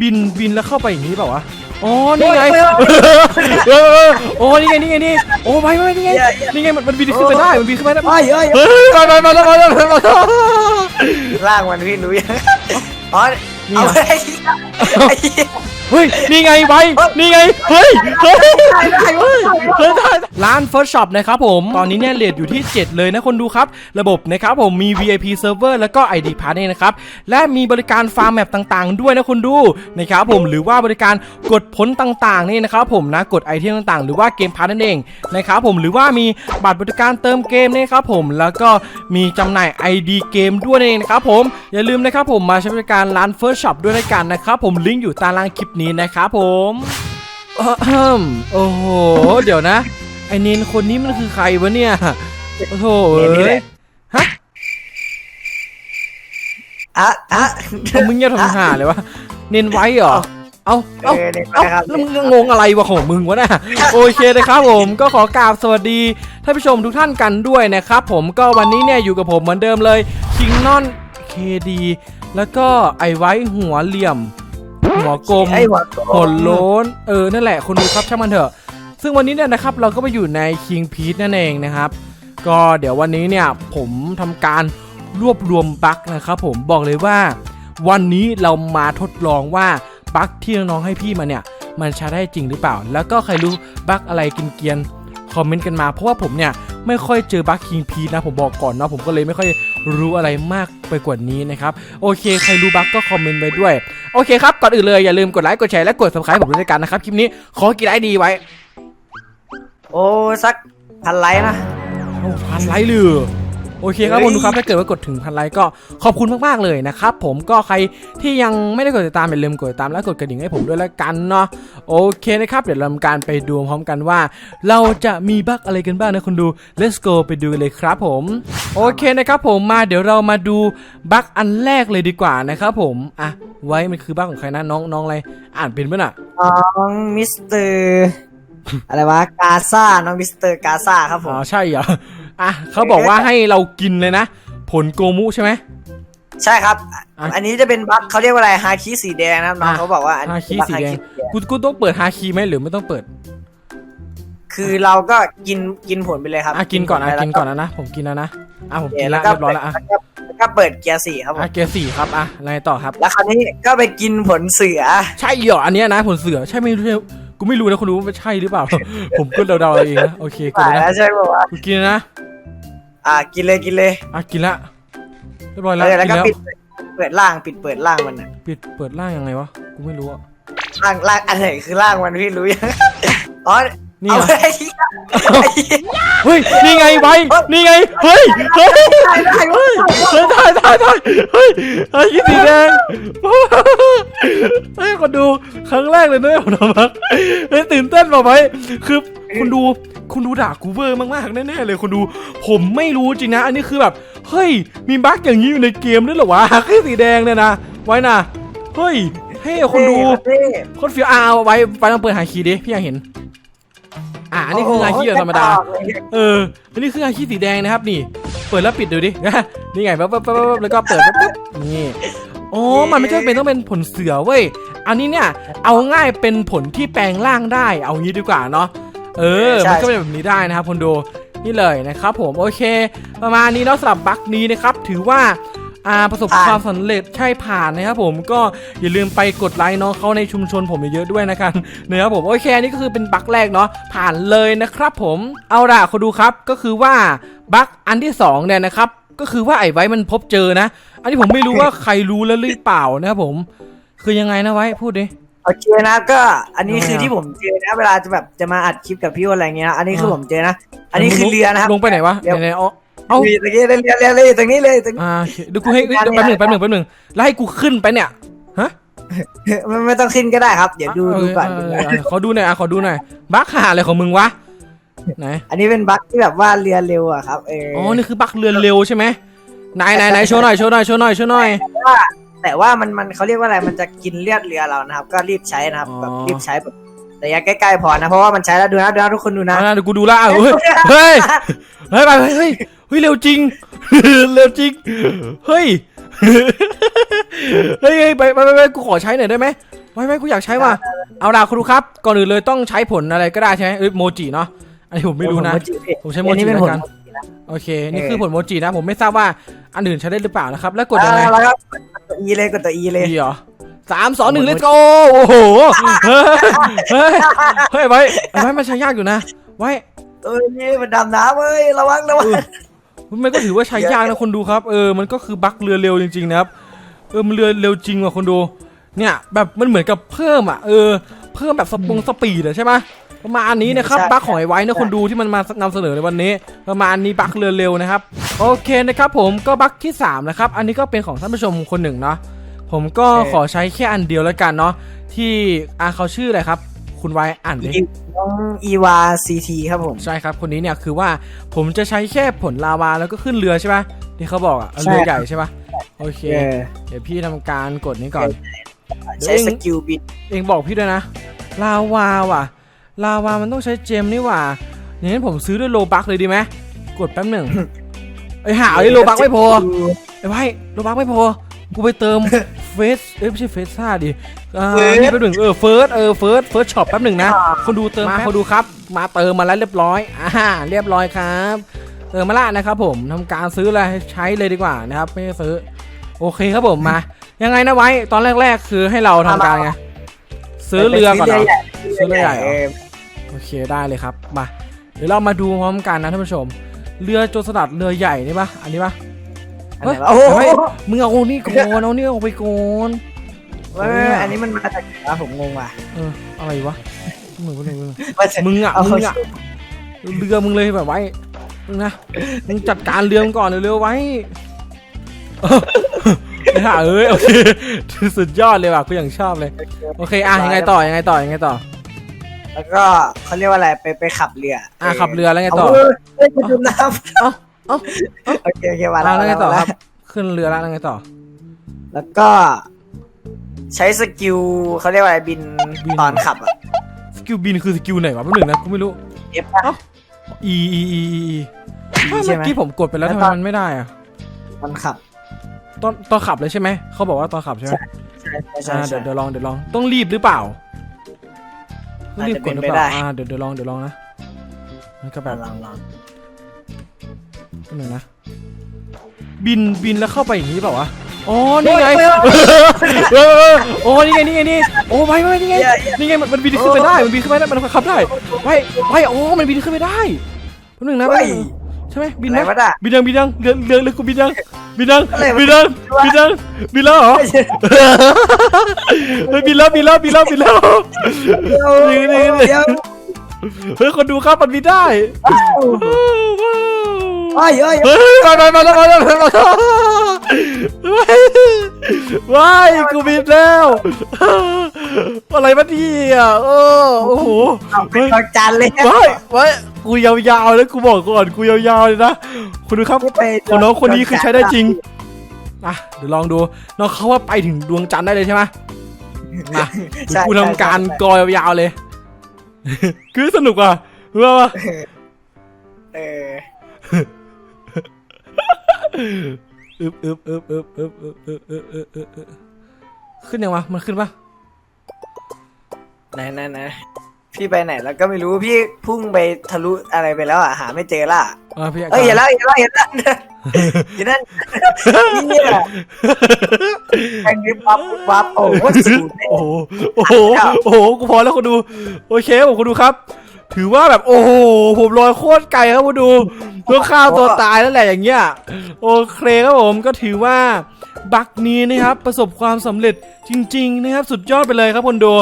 บินบินแล้วเข้าไปอย่างนี้เปล่าวะอ๋อนี่ไงโอ้ยโอ้ยเออเออโอ้นี่ไงนี่ไงนี่โอ้ไปไปนี่ไงเหี้ยเหี้ยนี่ไงมันมันบินขึ้นไปได้มันบินขึ้นไปได้เฮ้ยเฮ้ยเฮ้ยมามามาแล้วมาแล้วมาแล้วล่างมันพี่รู้ยังอ๋อนี่เอาเหรอไอ้เหี้ยไอ้เหี้ยเฮ้ยนี่ไงไปนี่ไงเฮ้ยเฮ้ยได้ได้เว้ยเฮ้ยได้ ร้าน First Shop นะครับผม ตอนนี้เนี่ยเรทอยู่ที่ 7 เลยนะคนดูครับ ระบบนะครับผมมี VIP Server แล้วก็ ID Pass เนี่ยนะครับ และมีบริการฟาร์มแมปต่างๆ ด้วยนะคนดูนะครับผมหรือว่าบริการกดผลต่างๆนี่นะครับผมนะกดไอเทมต่างๆ หรือว่าเกมพาร์นั่นเองนะครับผมหรือว่ามีบัตรบริการเติมเกมนี่ครับผมแล้วก็มีจำหน่าย ID เกมด้วยนั่นเองนะครับผมอย่าลืมนะครับผมมาใช้บริการร้าน First Shop ด้วยกันนะครับผมลิงก์อยู่ตารางคลิปนี้นะครับผมอะฮึมโอ้โห เดี๋ยวนะ ไอเนนคนนี้มันคือใครวะเนี่ยโอ้โหเนนนี่เอ้แหยละ ฮะอะอะ เอามึงอย่าทำหาเลยวะเนนไว้เหรอเอาเอเอา อเนี่ยเอ้านะครับ แล้วมึงงงอะไรวะของมึงวะน่ะ โอเคนะครับผมก็ขอกราบสวัสดีท่านผู้ชมทุกท่านกันด้วยนะครับผมก็วันนี้เนี่ยอยู่กับผมเหมือนเดิมเลยคิงนอนเคดีแล้วก็ไอไว้หัวเหลี่ยม หัวกลมไอ้หัวโกผลโล้น เออนั่นแหละคนดูครับช่างมันเถอะ ซึ่งวันนี้เนี่ยนะครับเราก็มาอยู่ใน King p e a c นั่นเองนะครับ ก็เดี๋ยววันนี้เนี่ยผมทำการรวบรวมบั๊กนะครับผมบอกเลยว่า วันนี้เรามาทดลองว่าบั๊กที่น้องๆให้พี่มาเนี่ยมันใช้ได้จริงหรือเปล่า แล้วก็ใครรู้บั๊กอะไรกินเกียนคอมเมนต์กันมาเพราะว่าผมเนี่ยไม่ค่อยเจอบั๊ก King p e a c นะผมบอกก่อนเนาะผมก็เลยไม่ค่อยรู้อะไรมากไปกว่านี้นะครับ โอเค ใครรู้บั๊กก็คอมเมนต์ไว้ด้วย โอเคครับ ก่อนอื่นเลยอย่าลืมกดไลค์กดแชร์และกด subscribe ผมด้วยกันนะครับ คลิปนี้ขอกี่ไลค์ดีไว้ โอ้สักพันไลค์นะเอาพันไลค์เลยโอเคครับเฮ้คุยณดูครับถ้าเกิดว่ากดถึงพันไลค์ก็ขอบคุณมากๆเลยนะครับผมก็ใครที่ยังไม่ได้กดติดตามอย่าลืมกดติดตามและกดกระดิ่งให้ผมด้วยแล้วกันเนาะโอเคนะครับเดี๋ยวเราทำการไปดูพร้อมกันว่า เราจะมีบั๊กอะไรกันบ้างนะคุณดู let's go ไปดูกันเลยครับผม โอเคนะครับผมมาเดี๋ยวเรามาดูบั๊กอันแรกเลยดีกว่านะครับผมอะไว้มันคือบั๊กของใครนะน้องน้องอะไรอ่านเป็นปะน่ะน้องมิสเตอร์ อะไรวะกาซาน้องมิสเตอร์กาซาครับผอ๋มอใช่เหรออะเขาบอกว่าให้เรากินเลยนะ ผลโกมุใช่ไหมใช่ครับอะอันนี้จะเป็นบัคเขาเรียกว่าอะไรฮาคิสีแดงนะครับน้องอะเขาบอกว่าอันฮานี้คิบัคสีแดงฮาคิกูกูต้องเปิดฮาคีไหมหรือไม่ต้องเปิด คือเราก็กินกินผลไปเลยครับอะกินก่อนอะแล้วกินก่อนนะนะผมกินแล้วนะอะผมกินแล้แล้ววก็เรียบร้อยแล้วอะแล้วก็แล้วก็เปิดเกียร์สี่ครับผอะมเกียร์สี่ครับอะอะไรต่อครับ แล้วคราวนี้ก็ไปกินผลเสือ ใช่เหรออันเนี้ยนะผลเสือใช่ไม่รู้ใช่ กูไม่รู้นะคุณรู้ว่าใช่หรือเปล่า ผมก็เดาๆเอาเองนะโอเคกูตายนะแล้วใช่ป่าวะกูกินแล้วนะ อะกินเลยกินเลยอะกินละเรียบร้อยเอแล้วอแล้วกินก็แล้วปิดเปิดล่างปิดเปิดล่างมันน่ะปิดเปิดล่างยังไงวะกูไม่รู้อะล่างล่างอันไหนคือล่างมันพี่รู้ยังอ๋อนี่เอาเหรอไอ้เหี้ยไอ้เหี้ย เฮ้ยนี่ไงไว้นี่ไงเฮ้ยเฮ้ยได้ได้เว้ยเฮ้ยได้ได้ได้เฮ้ยเฮ้ยยี่สีแดงเฮ้ยคนดูครั้งแรกเลยนะผมทำมาเฮ้ยตื่นเต้นป่ะไหมคือคุณดูคุณดูด่ากูเวอร์มากๆแน่ๆเลยคุณดู ผมไม่รู้จริงนะ อันนี้คือแบบเฮ้ยมีบั๊กอย่างนี้อยู่ในเกมด้วยเหรอวะแค่สีแดงเนี่ยนะไว้นะเฮ้ยให้คนดูเท่โคนเฟี้ยวอ่าเอาไว้ไปต้องเปิดหาคีย์ดิพี่อยากเห็น อ่าอันนี้คือหาคีย์แบบธรรมดา เออ อันนี้คืออาคีสีแดงนะครับนี่ เปิดแล้วปิดดูดิ นี่ไงปั๊บปั๊บปั๊บปั๊บแล้วก็เปิดปั๊บปั๊บนี่อ๋อมันไม่ใช่เป็นต้องเป็นผลเสือเว้ย อันนี้เนี่ย เอาง่ายเป็นผลที่แปลงร่างได้ เอางี้ดีกว่าเนาะ เออมันก็เป็นแบบนี้ได้นะครับคนดู นี่เลยนะครับผม โอเค ประมาณนี้เนาะสำหรับบัคนี้นะครับ ถือว่า อ่าประสบความสำเร็จใช่ผ่านนะครับผมก็อย่าลืมไปกดไลค์น้องเขาในชุมชนผมเยอะๆด้วยนะครับนะครับผมโอเคอันนี้ก็คือเป็นบั๊กแรกเนาะผ่านเลยนะครับผมเอาล่ะคุณดูครับก็คือว่าบั๊กอันที่สองเนี่ยนะครับก็คือว่าไอ้ไว้มันพบเจอนะ อันนี้ผมไม่รู้ว่าใครรู้แล้วหรือเปล่านะครับผม คือยังไงนะไว้พูดดิโอเคนะครับก็อันนี้คือทำไมอะที่ผมเจอนะ เวลาจะแบบจะมาอัดคลิปกับพี่อะไรเงี้ยนะอันนี้คืออ่าผมเจอนะ อันนี้คือเรือนะครับลงไปไหนวะเดี๋ยวไหนๆเอา เอามีตะกี้เรือเรือเรือตรงนี้เลยตรงนี้อ่าโอเคเดูกูให้เอ้ยแป๊บหนึ่งแป๊บหนึ่งแป๊บหนึ่งแล้วให้กูขึ้นไปเนี่ยฮะไม่ไม่ต้องขึ้นก็ได้ครับ เดี๋ยวดูเออดูก่อนเอดูอก่อนเออขอดูหน่อยอะขอดูหน่อยบั๊กหาอะไรของมึงวะไหนอันนี้เป็นบั๊กที่แบบว่าเรือเร็วอะครับเอออ๋อนี่คือบักเรือเร็วใช่ไหมไหนไหนไหนโชว์หน่อยโชว์หน่อยโชว์หน่อยโชว์หน่อยว่าแต่ว่ามันมันเขาเรียกว่าอะไรมันจะกินเลือดเรือเรานะครับ ก็รีบใช้นะครับอ๋อแบบรีบใช้แบบระยะใกล้ๆพอนะเพราะว่ามันใช้แล้วดูนะดูนะทุกคนดูนะเอานะเดี๋ยวกูดูและอะเฮ้ยเฮ้ยเฮ้ยไปเฮ้ย เฮ้ยเฮ้ยเร็วจริง เร็วจริง เฮ้ย เฮ้ยเฮ้ยไปไปไปไปกูขอใช้หน่อยได้ไหมไว้ไว้กูอยากใช้ว่ะ เอาล่ะคุณดูครับ ก่อนอื่นเลยต้องใช้ผลอะไรก็ได้ใช่ไหมเอ้ยโมจิเนาะ อันนี้ผมไม่รู้นะผลโจิพี่ผมใช้โมอันจินี้เป็นแล้วผลกันโมจินะโอเค นี่คือผลโมจินะ ผมไม่ทราบว่าอันอื่นใช้ได้หรือเปล่านะครับ แล้วกดยังไงอ่าแล้วครับกดตัว E เลยกดตัว E เลยดีเหรอสามสองหนึ่ง let's go โอ้โหเฮ้ยเฮ้ย เฮ้ยไว้ไว้มันใช้ยากอยู่นะ ไว้เอ้ยนี่มันดำน้ำเว้ย ระวังระวัง มันก็ถือว่าใช้ยากนะคนดูครับ เออ มันก็คือบั๊กเรือเร็วจริงๆนะครับ เออ มันเรือเร็วจริงว่ะคนดู เนี่ย แบบมันเหมือนกับเพิ่มอะ เออ เพิ่มแบบสปงสปีดอะใช่ไหมประมาณนี้นะครับ บั๊กของไอ้ไว้นะคนดูที่มันมานำเสนอในวันนี้ ประมาณนี้บั๊กเรือเร็วนะครับ โอเคนะครับผม ก็บั๊กที่สามนะครับ อันนี้ก็เป็นของท่านผู้ชมคนหนึ่งเนาะ ผมก็ขอใช้แค่อันเดียวแล้วกันเนาะ ที่อาเขาชื่ออะไรครับ คุณไว้อ่านดิอีน้องอีวาซีทีครับผม ใช่ครับ คนนี้เนี่ยคือว่าผมจะใช้แค่ผลลาวาแล้วก็ขึ้นเรือใช่ปะที่เขาบอกอะใช่เรือใหญ่ใช่ปะโอเคเออเดี๋ยวพี่ทำการกดนี้ก่อนใช้สกิลบิดเองบอกพี่ด้วยนะ ลาวาว่ะ ลาวามันต้องใช้เจมนี่หว่าอย่างนั้นผมซื้อด้วยโลบักเลยดีไหมกดแป๊บหนึ่งไอ้ยหาไอ้โลบักไม่พอไอ้ไว้โลบักไม่พอ กูไปเติมเฟสเอ้ยไม่ใช่เฟสซ่าดิอ่านี่แป๊บหนึ่งเออเฟิร์สเออเฟิร์สเฟิร์สช็อปแป๊บหนึ่งนะคนดูเติมมาคนดูครับ มาเติมมาแล้วเรียบร้อยอ่าเรียบร้อยครับเติมมาละนะครับผมทำการซื้ออะไรใช้เลยดีกว่านะครับไม่ได้ซื้อ โอเคครับผมมา ยังไงนะไว้ตอนแรก ๆ คือให้เราทำการไงซื้อเรือก่อนเหรอ ซื้อเรือใหญ่เหรอ โอเคได้เลยครับมาเดี๋ยวเรามาดูพร้อมกันนะท่านผู้ชม เรือโจรสลัดเรือใหญ่นี่ปะอันนี้ปะ อันไหนวะโอ้โหเฮ้ยมึงเอานี่ก่อนเอานี่เอาไปก่อนไม่ไม่ไม่อันนี้มันมาจากไหนวะผมงงว่ะเอออะไรวะมึงมึงมึงมาจากมึงอะเอามึงอะเรือมึงเลยแบบไว้มึงนะมึงจัดการเรือมึงก่อนเร็วๆไว้เออไอ้ห่าเอ้ยโอเคสุดยอดเลยว่ะกูอย่างชอบเลย โอเคอะยังไงต่อยังไงต่อยังไงต่อ แล้วก็เขาเรียกว่าอะไรไปไปขับเรือ อะขับเรือแล้วไงต่อเาเฮ้ยไปดื่มน้ำ เอ้าเอ้าโอเคโอเคมาอะแล้วไงต่อมาครับ ขึ้นเรือแล้วแล้วไงต่อ แล้วก็ ใช้สกิลเขาเรียกว่าอะไรบินบินตอนขับอะสกิลบินคือสกิลไหนวะแป๊บหนึงนะกูไม่รู้เอฟป่ะเอ้า E E E E E เมื่ใช่ไหมอกี้ผมกดไปแล้วแล้ทำวไมตอนมันไม่ได้อะตอนขับตอนตอนขับเลยใช่ไหมเขาบอกว่าตอนขับใช่ไหมใช่ใช่อ่าใช่เดี๋ยวเดี๋ยวลองเดี๋ยวลองต้องรีบหรือเปล่าต้องรีบกดหรือเปอาจจะเป็นไปได้ล่าอ่าเดี๋ยวเดี๋ยวลองเดี๋ยวลองนะมันก็แบบลองลองแป๊บห นึงนะ บินบินแล้วเข้าไปอย่างนี้เปล่าวะอ๋อนี่ไงเฮ้ยเฮ้ยเออโอ้นี่ไงนี่ไงนี่โอ้ไปไปนี่ไงเหี้ยเหี้ยนี่ไงมันมันบินขึ้นไปได้มันบินขึ้นไปได้มันขับได้ไปไปโอ้มันบินขึ้นไปได้แป๊บหนึงนะแป๊บเฮ้ยหนึงใช่ไหมบินอะไรนะวะน่ะบินยังบินยังเรือเรือเรือกูบินยังบินยังอะไรวะบินยังบินยังบินแล้วเหรอเฮ้ยบินแล้วบินแล้วบินแล้วบินแล้วเดี๋ยวนี่นี่นี่เดี๋ยวเฮ้ยคนดูครับมันบินได้ เฮ้ยเฮ้ยเฮ้ยมามามาแล้วมาแล้วมาแล้วว้ายกูบินแล้ว อะไรวะเนี่ยโอ้โอ้โหเอาเป็นดอกจันเลยว้ายว้ายกูยาวๆแล้วกูบอกก่อนกูยาวๆเลยนะคุณดูครับไปคนน้องคนนี้คือใช้ได้จริงอะเดี๋ยวลองดูน้องเขาว่าไปถึงดวงจันทร์ได้เลยใช่ไหมมาเดี๋ยวกูทำการกอยยาวๆเลย คือสนุกอะรู้ป่ะเออ อึบอึบอึบอึบอึบอึบอึบอึบอึบอึบอึบขึ้นยังวะ มันขึ้นปะไหนไหนไหนพี่ไปไหนแล้วก็ไม่รู้พี่พุ่งไปทะลุอะไรไปแล้วอะหาไม่เจอละอะพี่เอ้ยเห็นแล้วเห็นแล้วเห็นแล้วเห็นนั่นนี่ยแข่งวิบวับวิบวับโอ้โหโอ้โหโอ้โหโอ้โหกูพอแล้วคนดู โอเคผมคนดูครับ ถือว่าแบบโอ้โหผมลอยโคตรไกลครับมาดูเพื่อฆ่าตัวตายแล้วแหละอย่างเงี้ยโอเคครับผมก็ถือว่าบักนี้นะครับประสบความสำเร็จจริง ๆ นะครับ สุดยอดไปเลยครับคนดู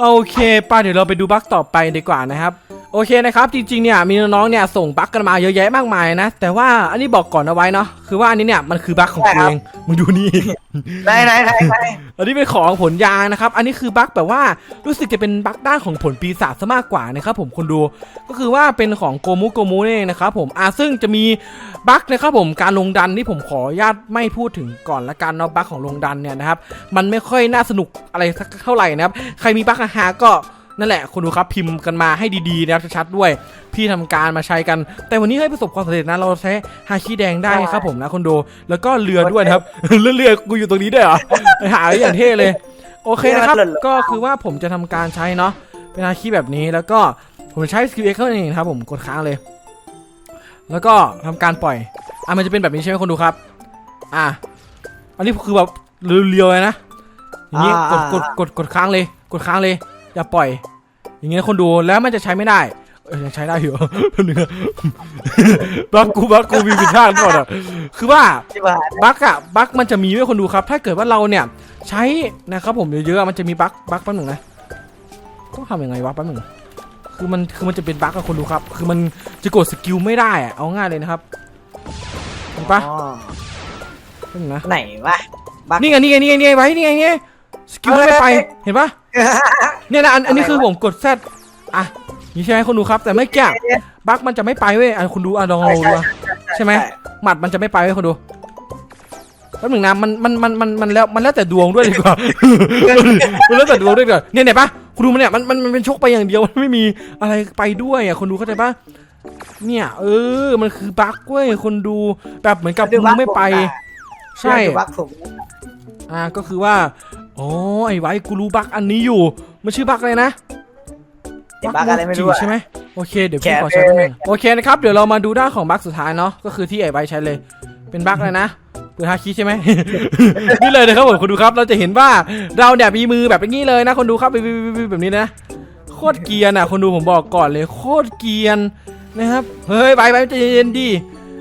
โอเคไป่ะเดี๋ยวเราไปดูบักต่อไปดีกว่านะครับ โอเคนะครับจริงๆเนี่ยมีน้องๆเนี่ยส่งบั๊กกันมาเยอะแยะมากมายนะแต่ว่าอันนี้บอกก่อนเอาไว้เนาะคือว่าอันนี้เนี่ยมันคือบั๊กของกูเองมึงดูนี่ไหนไหนไหนไหนอันนี้เป็นของผลยางนะครับ อันนี้คือบั๊กแบบว่ารู้สึกจะเป็นบั๊กด้านของผลปีศาจซะมากกว่านะครับผมคนดูก็คือว่าเป็นของโกมุโกมุนี่เองนะครับผมอ่าซึ่งจะมีบั๊กนะครับผมการลงดันที่ผมขออนุญาตไม่พูดถึงก่อนละกันเนาะบั๊กของลงดันเนี่ยนะครับมันไม่ค่อยน่าสนุกอะไรสักเท่าไหร่นะครับใครมีบั๊กอาหารก็ นั่นแหละคุณดูครับพิมพ์กันมาให้ดีๆนะครับชัดๆด้วย พี่ทำการมาใช้กัน แต่วันนี้ให้ประสบความสำเร็จนะเราใช้ฮาคิแดงได้ครับผมนะคนดูแล้วก็เรือด้วยนะครับเรือเรือกูอยู่ตรงนี้ด้วยเหรอไปหาไว้อย่างเท่เลย โอเคนะครับเรื่องมันหล่นๆก็คือว่าผมจะทำการใช้เนาะเป็นอาคีแบบนี้แล้วก็ผมจะใช้สกิลเอ็กซ์นั่นเองนะครับผมกดค้างเลย แล้วก็ทำการปล่อยอะมันจะเป็นแบบนี้ใช่ไหมคนดูครับ อะอันนี้คือแบบเรียวๆเลยนะอย่างนี้กดกดกดกดค้างเลย กดค้างเลย อย่าปล่อย อย่างเงี้ยคนดูแล้วมันจะใช้ไม่ได้เออยังใช้ได้อยู่เนื้อบักกูบักกูมีผิดพลาดก่อนอะคือว่าที่บ้านบั๊กอะบั๊กมันจะมีไว้คนดูครับ ถ้าเกิดว่าเราเนี่ย ใช้นะครับผมเยอะๆอะมันจะมีบั๊กบั๊กแป๊บหนึงนะต้องทำยังไงวะแป๊บหนึงคือมันคือมันจะเป็นบั๊กอะคนดูครับ คือมันจะกดสกิลไม่ได้อะเอาง่ายเลยนะครับเห็นปะอ๋อแป๊บหนึงนะไหนวะบั๊กนี่ไงนี่ไงนี่ไงนี่ไงไว้นี่ไงนี่ไงสกิลมันไม่ไปเห็นปะ เนี่ยนะอันอันนี้คือผมกดแซดอะนี่ใช่ไหมคนดูครับ แต่ไม่แก้บั๊กมันจะไม่ไปเว้ยอะคุณดูอะลองลองดูอะใช่ไหมหมัดมันจะไม่ไปเว้ยคนดูแป๊บหนึ่งนะมันมันมันมันมันแล้วมันแล้วแต่ดวงด้วยดีกว่า มันแล้วแต่ดวงด้วยดีกว่าเนี่ยไหนปะคุณดูมันเนี่ยมันมันมันเป็นชกไปอย่างเดียวมันไม่มีอะไรไปด้วยอะคนดูเข้าใจปะเนี่ย เออ มันคือบั๊กเว้ยคนดูแบบเหมือนกับมึงไม่ไป ใช่ดูบั๊กผมอ่าก็คือว่า อ๋อไอ้ไว้กูรู้บั๊กอันนี้อยู่มันชื่อบั๊กอะไรนะเห็นบั๊กอะไรไม่รู้จีอะ ใช่ไหมโอเคเดี๋ยวพี่แขนขอใช้แป๊บนึงเองโอเคนะครับเดี๋ยวเรามาดูด้านของบั๊กสุดท้ายเนาะก็คือที่ไอ้ไว้ใช้เลย เป็นบั๊กเลยนะเปิดฮาคิใช่ไหม นี่เลยนะครับผมคุณดูครับเราจะเห็นว่าเราเนี่ยมีมือแบบนี้เลยนะ คนดูครับแบบนี้นะ โคตรเกรียนอะ คนดูผมบอกก่อนเลย โคตรเกรียนนะครับเฮ้ยไปไปใจเย็นๆดิ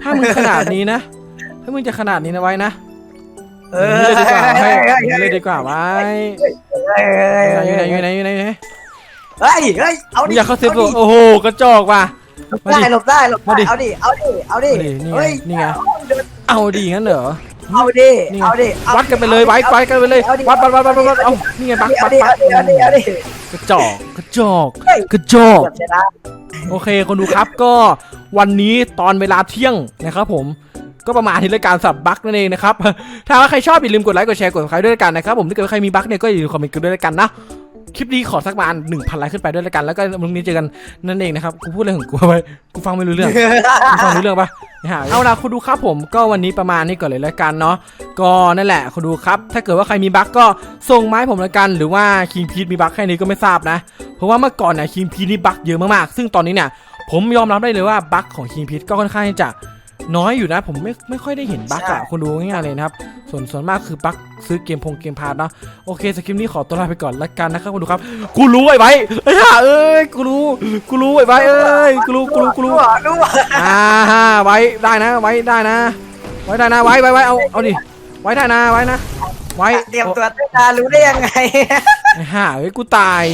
ถ้ามึงขนาดนี้นะ ถ้ามึงจะขนาดนี้นะไว้นะ เออย่างอนี้เลยดีกว่าไว้ยเลยดีกว่าไว้อยู่ไหนอยู่ไหนอยู่ไหนอยู่ไหนเฮ้ยเฮ้ยเอาดิอยากเข้าเซฟตัวโอ้โหกระจอกว่ะหลบได้หลบได้หลบได้เอาดิเอาดิเอาดิเอาดินี่ไงเฮ้ยนี่ไงเอาดีงั้นเหรอเอาดิเอาดิวัดกันไปเลยไว้ไว้กันไปเลยวัดวัดวัดวัดวัดเอานี่ไงบักบัเอากดิบัเอากเอาดิเอาดิกระจอกกระจอกกระจอกโอเคคนดูครับก็วันนี้ตอนเวลาเที่ยงนะครับผม ก็ประมาณนี้รายการสับบั๊กนั่นเองนะครับ ถ้าว่าใครชอบอย่าลืมกดไลค์กดแชร์กด subscribe ด้วยกันนะครับผมถ้าเกิดว่าใครมีบั๊กเนี่ยก็อย่าลืมคอมเมนต์กันด้วยละกันนะคลิปนี้ขอสักประมาณหนึ่งพันไลค์ขึ้นไปด้วยละกัน แล้วก็วันนี้เจอกันนั่นเองนะครับ กูพูดอะไรของกูไปกูฟังไม่รู้เรื่องคุณฟังรู้เรื่องปะนะฮะเอาล่ะคุณดูครับผมก็วันนี้ประมาณนี้ก่อนเลยล้วกันเนาะก็นั่นแหละคุณดูครับ ถ้าเกิดว่าใครมีบั๊กก็ส่งไม้ผมล้วกัน หรือว่าคิงพีทมีบั๊กแค่นี้ก็ไม่ทราบนะ เพราะว่าเมื่อก่อนเนี่ยคิงพีทนี่บั๊กเยอะมากๆ ซึ่งตอนนี้เนี่ยผมยอมรับได้เลยว่าบั๊กของคิงพีทก็ค่อนข้างจะ น้อยอยู่นะ ผมไม่ไม่ค่อยได้เห็นบั๊กอะคุณดูง่ายๆเลยนะครับ ส่วนส่วนมากคือบั๊กซื้อเกมพงเกมพาร์ทเนาะโอเคสคริปต์นี้ขอตัวลาไปก่อนแล้วกันนะครับคุณดูครับ กูรู้ไอ้ไว้ไอ้ห่าเอ้ยกูรู้กูรู้ไอ้ไว้เอ้ยกูรู้กูรู้กูรู้รู้รู้อ่าฮะไว้ได้นะไว้ได้นะไว้ได้นะไว้ไว้ไว้เอาเอาดิไว้ได้นะไว้นะไว้เตรียมตัวตั้งนานรู้ได้ยังไงไอ้ห่าเอ้ยกูตาย